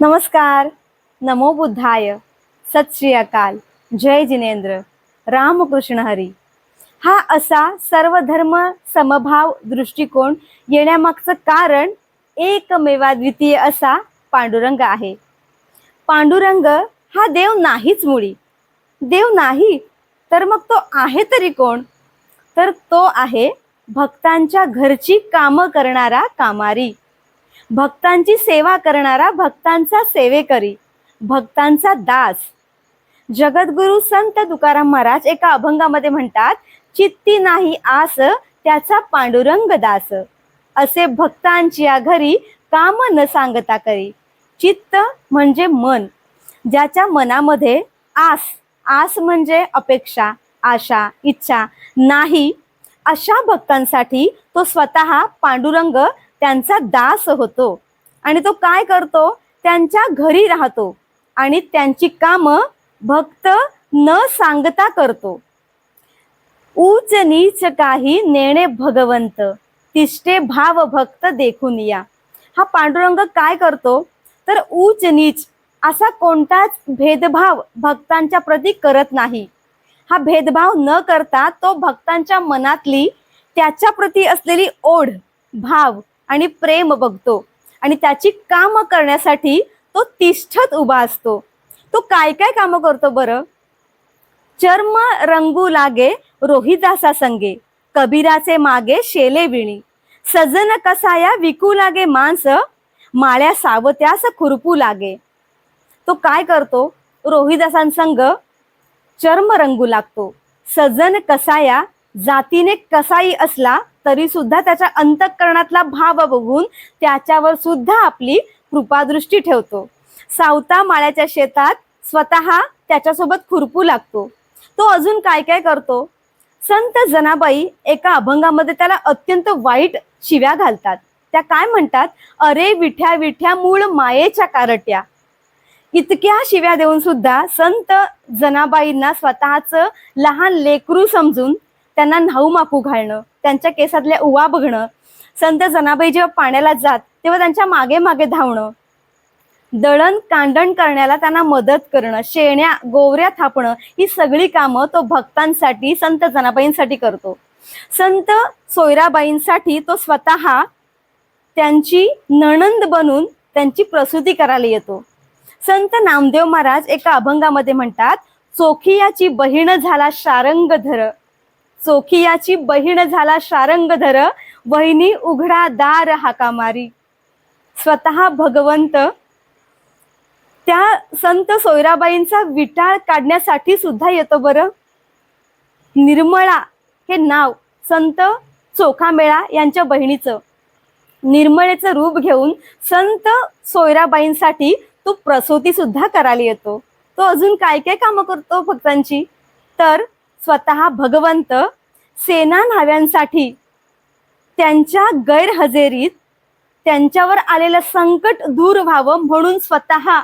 नमस्कार. नमो बुद्धाय. सत श्री अकाल जय जिनेंद्र. रामकृष्ण हरी. हा असा सर्व धर्म समभाव दृष्टिकोन येण्यामागचं कारण एकमेवाद्वितीय असा पांडुरंग आहे. पांडुरंग हा देव नाहीच मुळी. देव नाही तर मग तो आहे तरी कोण? तर तो आहे भक्तांच्या घरची कामं करणारा कामारी. भक्तांची सेवा करणारा भक्तांचा सेवेकरी भक्तांचा दास. जगद्गुरु संत तुकाराम महाराज एका अभंगामध्ये म्हणतात चित्ती नाही आस त्याचा पांडुरंग दास. असे भक्तांच्या घरी काम न सांगता करी. चित्त म्हणजे मन ज्याच्या मनामध्ये आस आस म्हणजे अपेक्षा आशा इच्छा नाही अशा भक्तांसाठी तो स्वतः पांडुरंग त्यांचा दास होतो. आणि तो काय करतो? त्यांच्या घरी राहतो. आणि त्यांची कामं भक्त न सांगता करतो. ऊच नीच काही नेणे भगवंत. तिष्ठे भाव भक्त देखून या. हा पांडुरंग काय करतो? तर उच नीच असा कोणताच भेदभाव भक्तांच्या प्रती करत नाही. हा भेदभाव न करता तो भक्तांच्या मनातली त्याच्या प्रती असलेली ओढ भाव आणि प्रेम बघतो. आणि त्याची कामं करण्यासाठी तो तिष्ठत उभा असतो. तो काय काय कामं करतो बरं? चर्म रंगू लागे रोहिदासा संगे कबीराचे मागे शेले विणी. सजन कसाया विकू लागे मांस माळ्या सावत्यास खुरपू लागे. तो काय करतो? रोहिदासांसंग चर्म रंगू लागतो. सजन कसाया जातीने कसाई असला तरी सुद्धा त्याच्या अंतःकरणातला भाव बघून त्याच्यावर सुद्धा आपली कृपादृष्टी ठेवतो. सावता माळ्याच्या शेतात स्वतः त्याच्यासोबत खुरपू लागतो. तो अजून काय काय करतो? संत जनाबाई एका अभंगामध्ये त्याला अत्यंत वाईट शिव्या घालतात. त्या काय म्हणतात? अरे विठ्या विठ्या मूळ मायेच्या कारट्या. इतक्या शिव्या देऊन सुद्धा संत जनाबाईंना स्वतःच लहान लेकरू समजून त्यांना न्हाऊ मापू घालणं त्यांच्या केसातल्या उवा बघणं संत जनाबाई जेव्हा पाण्याला जात तेव्हा त्यांच्या मागे मागे धावणं. दळण कांडण करण्याला त्यांना मदत करणं शेण्या गोवऱ्या थापणं ही सगळी कामं तो भक्तांसाठी संत जनाबाईंसाठी करतो. संत सोयराबाईंसाठी तो स्वतः त्यांची नणंद बनून त्यांची प्रसूती करायला येतो. संत नामदेव महाराज एका अभंगामध्ये म्हणतात चोखियाची बहीण झाला शारंगधर चोखियाची बहीण झाला शारंगधर. वहिनी उघडा दार हाकामारी. स्वतः भगवंत. त्या संत सोयराबाईंचा विटाळ काढण्यासाठी सुद्धा येतो बरं. निर्मळा हे नाव संत चोखामेळा यांच्या बहिणीचं. निर्मळेचं रूप घेऊन संत सोयराबाईंसाठी तो प्रसूती सुद्धा करायला येतो. तो अजून काय काय कामं करतो भक्तांची? तर स्वतः भगवंत सेना न्हाव्यांसाठी त्यांच्या गैरहजेरीत त्यांच्यावर आलेलं संकट दूर व्हावं म्हणून स्वतः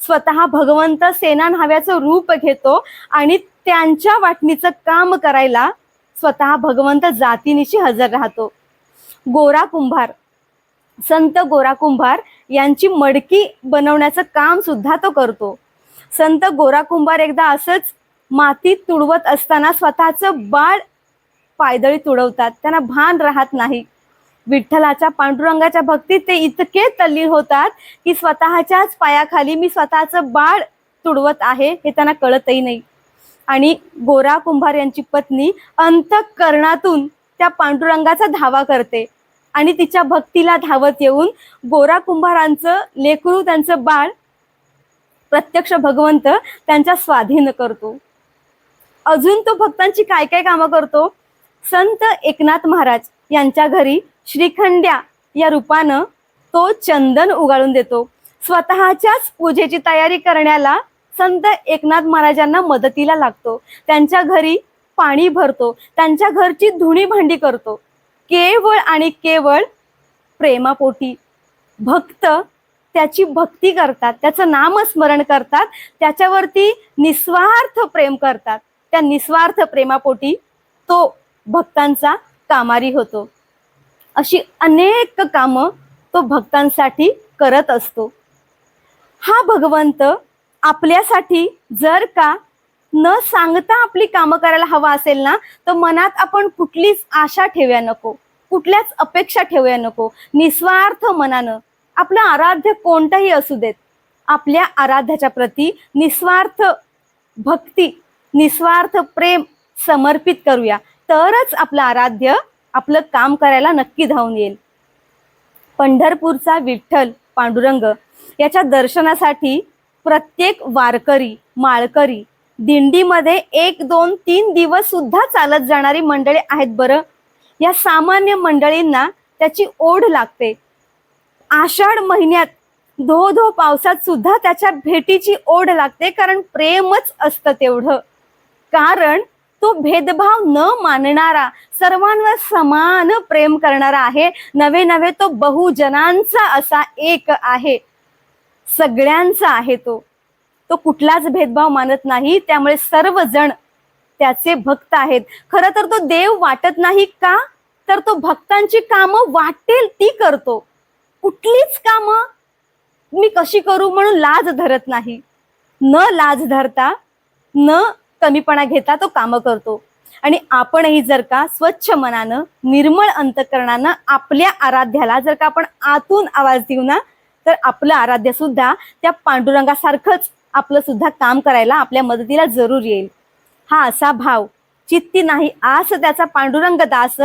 स्वतः भगवंत सेना न्हाव्याचं रूप घेतो आणि त्यांच्या वाटणीचं काम करायला स्वतः भगवंत जातीनिशी हजर राहतो. गोरा कुंभार संत गोरा कुंभार यांची मडकी बनवण्याचं काम सुद्धा तो करतो. संत गोरा कुंभार एकदा असंच मातीत तुडवत असताना स्वतःचं बाळ पायदळी तुडवतात. त्यांना भान राहत नाही. विठ्ठलाच्या पांडुरंगाच्या भक्तीत ते इतके तल्लीन होतात की स्वतःच्याच पायाखाली मी स्वतःचं बाळ तुडवत आहे हे त्यांना कळतही नाही. आणि गोरा कुंभार यांची पत्नी अंतकरणातून त्या पांडुरंगाचा धावा करते आणि तिच्या भक्तीला धावत येऊन गोरा कुंभारांचं लेकरू त्यांचं बाळ प्रत्यक्ष भगवंत त्यांच्या स्वाधीन करतो. अजून तो भक्तांची काय काय कामं करतो? संत एकनाथ महाराज यांच्या घरी श्रीखंड्या या रूपानं तो चंदन उगाळून देतो. स्वतःच्याच पूजेची तयारी करण्याला संत एकनाथ महाराजांना मदतीला लागतो. त्यांच्या घरी पाणी भरतो. त्यांच्या घरची धुणी भांडी करतो. केवळ आणि केवळ प्रेमापोटी भक्त त्याची भक्ती करतात. त्याचं नामस्मरण करतात. त्याच्यावरती निस्वार्थ प्रेम करतात. त्या निस्वार्थ प्रेमापोटी तो भक्तांचा कामारी होतो. अशी अनेक कामं तो भक्तांसाठी करत असतो. हा भगवंत आपल्यासाठी जर का न सांगता आपली कामं करायला हवा असेल ना तर मनात आपण कुठलीच आशा ठेवूया नको. कुठल्याच अपेक्षा ठेवूया नको. निस्वार्थ मनानं आपलं आराध्य कोणतंही असू देत आपल्या आराध्याच्या प्रती निस्वार्थ भक्ती निस्वार्थ प्रेम समर्पित करूया. तरच आपलं आराध्य आपलं काम करायला नक्की धावून येईल. पंढरपूरचा विठ्ठल पांडुरंग याच्या दर्शनासाठी प्रत्येक वारकरी माळकरी दिंडीमध्ये एक दोन तीन दिवस सुद्धा चालत जाणारी मंडळी आहेत बरं. या सामान्य मंडळींना त्याची ओढ लागते. आषाढ महिन्यात धो धो पावसात सुद्धा त्याच्या भेटीची ओढ लागते कारण प्रेमच असतं तेवढं. कारण तो भेदभाव न मानणारा सर्वांवर समान प्रेम करणारा आहे. नवे नवे तो बहुजनांचा असा एक आहे. सगळ्यांचा आहे तो. तो कुठलाच भेदभाव मानत नाही. त्यामुळे सर्वजण त्याचे भक्त आहेत. खरं तर तो देव वाटत नाही का? तर तो भक्तांची कामं वाटेल ती करतो. कुठलीच कामं मी कशी करू म्हणून लाज धरत नाही. न लाज धरता न कमीपणा घेता तो कामं करतो. आणि आपणही जर का स्वच्छ मनानं निर्मळ अंतकरणानं आपल्या आराध्याला जर का आपण आतून आवाज देऊ ना तर आपलं आराध्य सुद्धा त्या पांडुरंगासारखंच आपलं सुद्धा काम करायला आपल्या मदतीला जरूर येईल. हा असा भाव. चित्ती नाही आस त्याचा पांडुरंग दास.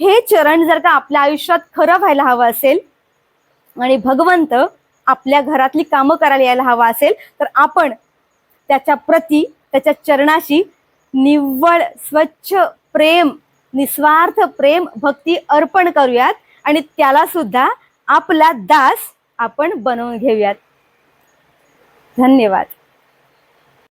हे चरण जर का आपल्या आयुष्यात खरं व्हायला हवं असेल आणि भगवंत आपल्या घरातली कामं करायला यायला हवा असेल तर आपण त्याच्या प्रती त्याच्या चरणाशी निव्वळ स्वच्छ प्रेम निस्वार्थ प्रेम भक्ती अर्पण करूयात आणि त्याला सुद्धा आपला दास आपण बनवून घेऊयात. धन्यवाद.